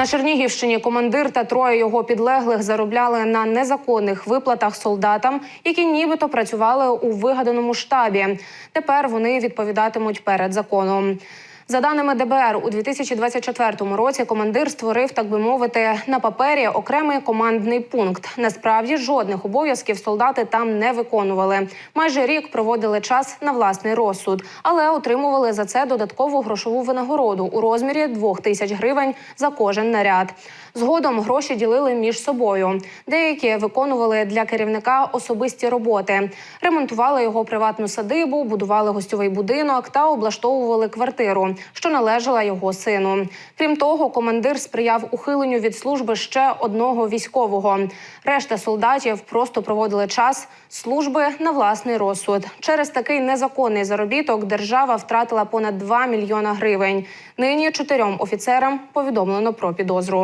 На Чернігівщині командир та троє його підлеглих заробляли на незаконних виплатах солдатам, які нібито працювали у вигаданому штабі. Тепер вони відповідатимуть перед законом. За даними ДБР, у 2024 році командир створив, так би мовити, на папері окремий командний пункт. Насправді жодних обов'язків солдати там не виконували. Майже рік проводили час на власний розсуд, але отримували за це додаткову грошову винагороду у розмірі 2 тисяч гривень за кожен наряд. Згодом гроші ділили між собою. Деякі виконували для керівника особисті роботи, ремонтували його приватну садибу, будували гостьовий будинок та облаштовували квартиру, що належала його сину. Крім того, командир сприяв ухиленню від служби ще одного військового. Решта солдатів просто проводили час служби на власний розсуд. Через такий незаконний заробіток держава втратила понад 2 мільйона гривень. Нині чотирьом офіцерам повідомлено про підозру.